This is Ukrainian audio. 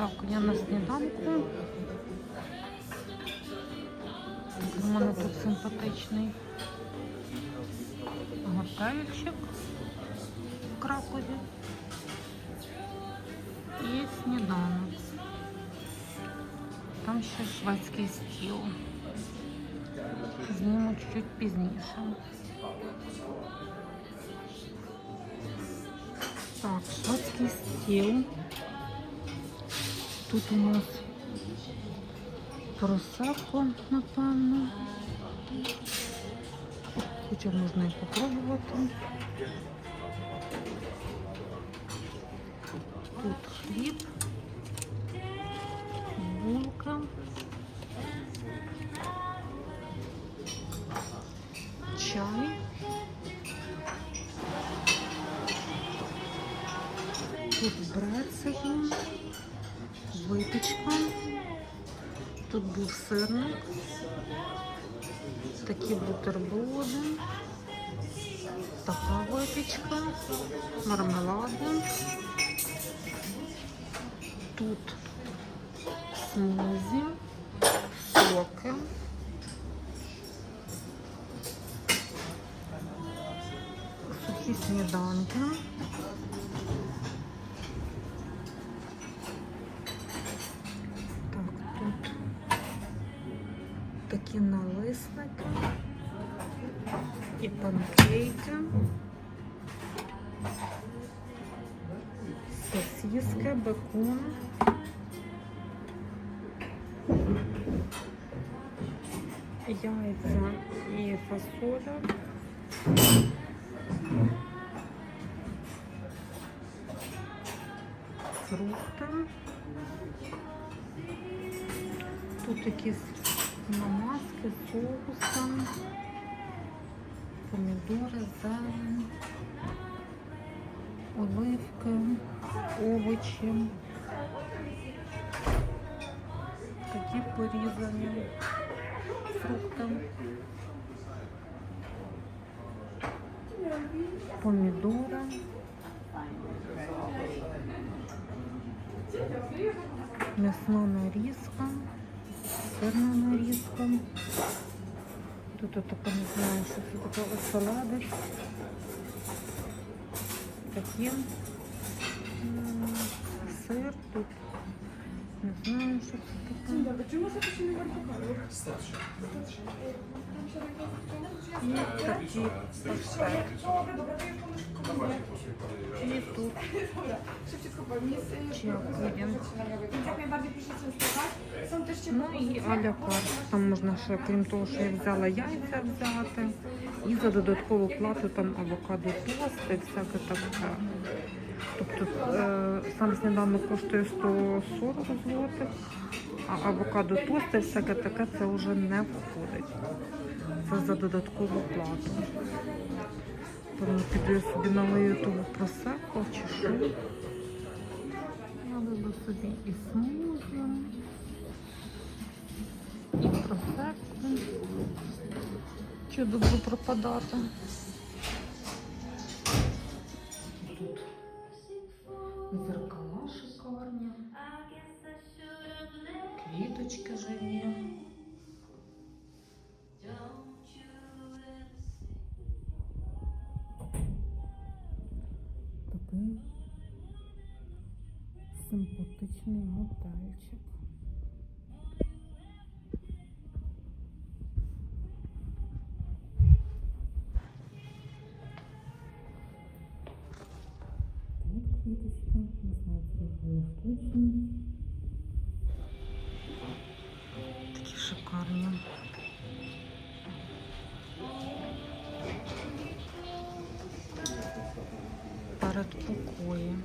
Так, я на сніданку. У мене тут симпатичний готельчик в Кракові. І сніданок. Там ще шведський стіл. Зніму чуть пізніше. Так, шведський стіл. Тут у нас просеко, напевно. Хоча можна і попробувати. Тут хліб, булка, чай. Тут брецелі, випічка. Тут був сирник, такі бутерброди, така випічка, мармелади. Тут смузі, соки. Сухі сніданки. Такі налисники і панкейки, сосиски, бекон. Яйця і фасоля. Фрукти. Тут якісь намазки, соуси, помідори, зелень, оливки, овочі. Такі порізані фрукти. Помідори. М'ясна нарізка, сирна нарізка. Тут я не знаю, що це таке оселедець. Такі сир тут. Не знаю, що це таке. Чому це не to się nie pokoju? І такі паштет. Dobra, dobra, to już pomyślę. І тут Dobra, szybciutko powiem. Jest y, Dziękuję. Więc jak najbardziej proszę częstować. Są też ciepłe Ну і аля. Там можна ще, крім того, що я взяла яйця взяти. І за додаткову плату там авокадо тости, всяке таке. Тобто е, сам сніданок коштує 140 злотих, а авокадо тости, всяке таке це вже не входить. Це за додаткову плату. Тому піду я собі налию того просеко чи що. Налила собі і смузі, і просеко. Чи добре пропадати? Тут квіточки живі. Такий симпатичний готельчик. Тут квіточка, не знаю, це вони штучні. Такі парад покоєм.